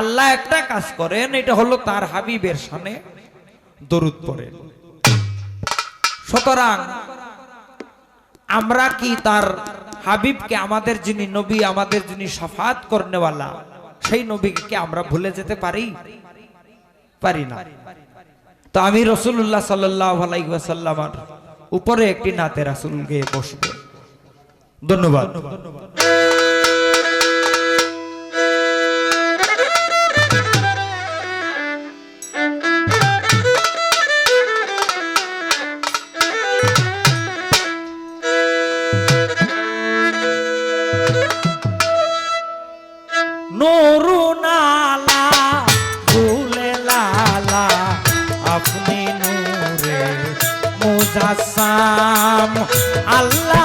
আল্লাহ একটা কাজ করেন, এটা হলো তার হাবিবের সামনে দরুদ পড়েন। সুতরাং আমরা কি তার হাবিবকে আমাদের যিনি নবী, আমাদের যিনি সাফাত করনেওয়ালা, সেই নবীকে আমরা ভুলে যেতে পারি? পারি না। তো আমি রসুল্লাহ সাল্লাসাল্লামার উপরে একটি নাতে রাসুল গিয়ে বসব। ধন্যবাদ। নুরু আল্লাহ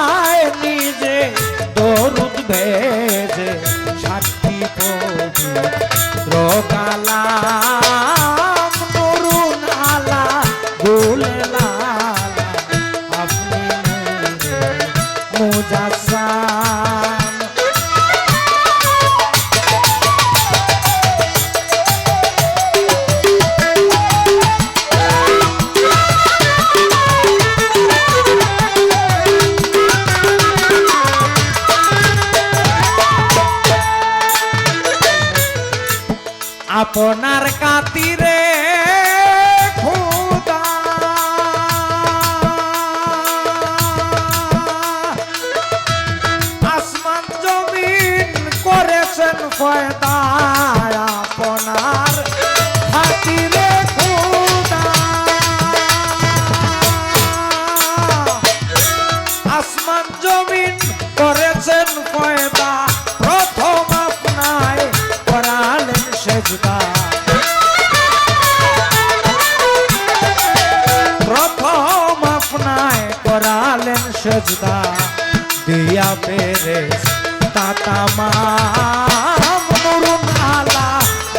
তাতামাম নুরুন আলা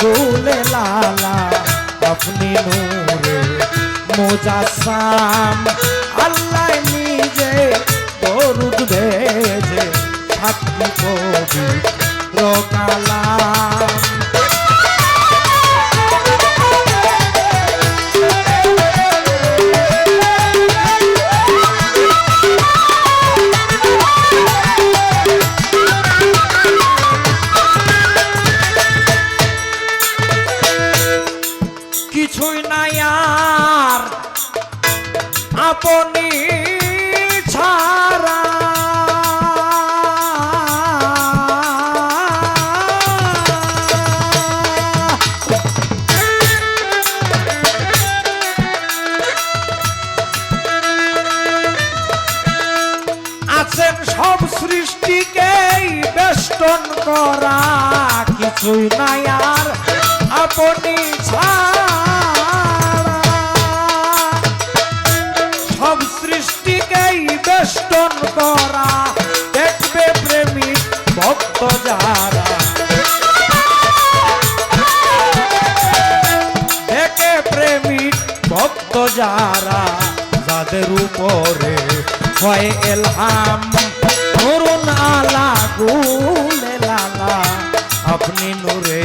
গুলে লালা আপনি নূরে মুজাসাম। আল্লাহ নিজে দরুদ ভেজে আছেন সব সৃষ্টিকেই বেষ্টন করা কিছুই নাই আর আপনি ছাড়া। ভক্ত যারা যাদের উপরে হয় এলহাম, ধরুন আলা আপনি নূরে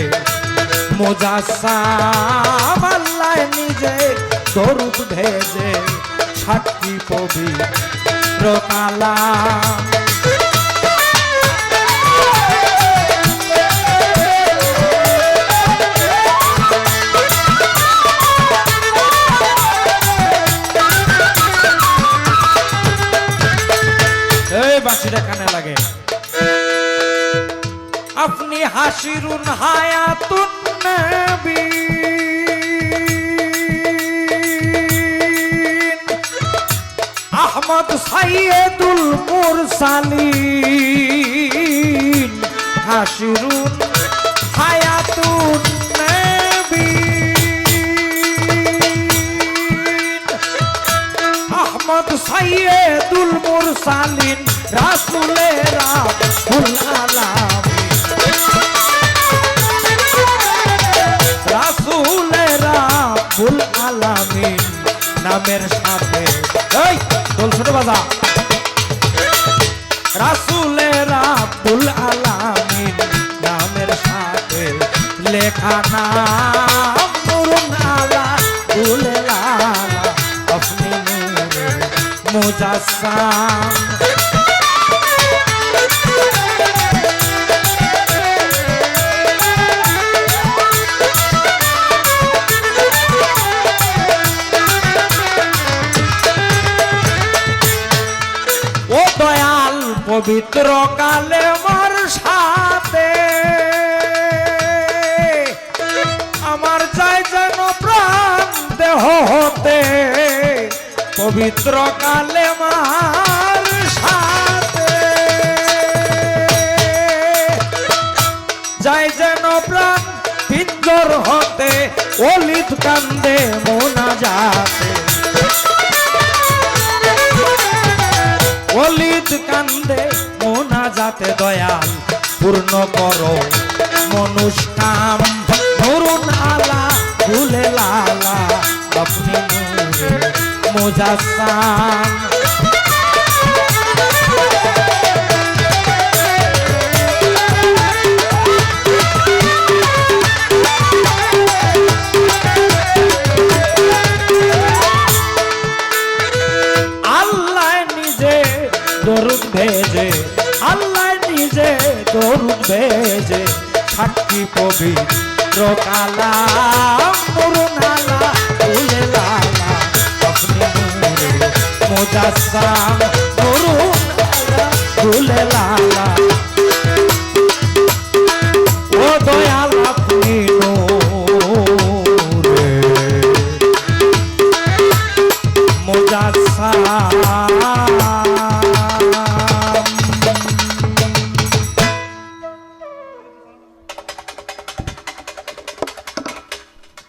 মোজাসাম আল্লাহ নিজে দরুদ ভেজে সাক্ষী পবি রকালাম আপনি হাসিরুন হায়াতুন নবী। আহমদ সাইয়েদুল মুরসালিন। হাসিরুন হায়াতুন নবী। আহমদ সাইয়েদুল মুরসালিন, রাসূলেরা ফুল আলামিন রাসূলেরা ফুল আলামিন নামের সাথে। এই রাসূলেরা ফুল আলামিন নামের সাথে লেখ নুরুন আলা ফুলে লালা পবিত্র কালে আমার সাথে। আমার চাই যেন প্রাণ দেহ হতে। পবিত্র কালে আমার সাথে। যাই যেন প্রাণ পিঞ্জর হতে। অলিত কান্দে মোনা যাতে। অলিত কান্দে মোনা যাতে দয়াল পূর্ণ করো মনুষ্কাম ধরুন আলা ভুলে লালা আপনি নূরে দরুদ ভেজে আল্লাহ নিজে দরুদ ভেজে থাকি পবিত্র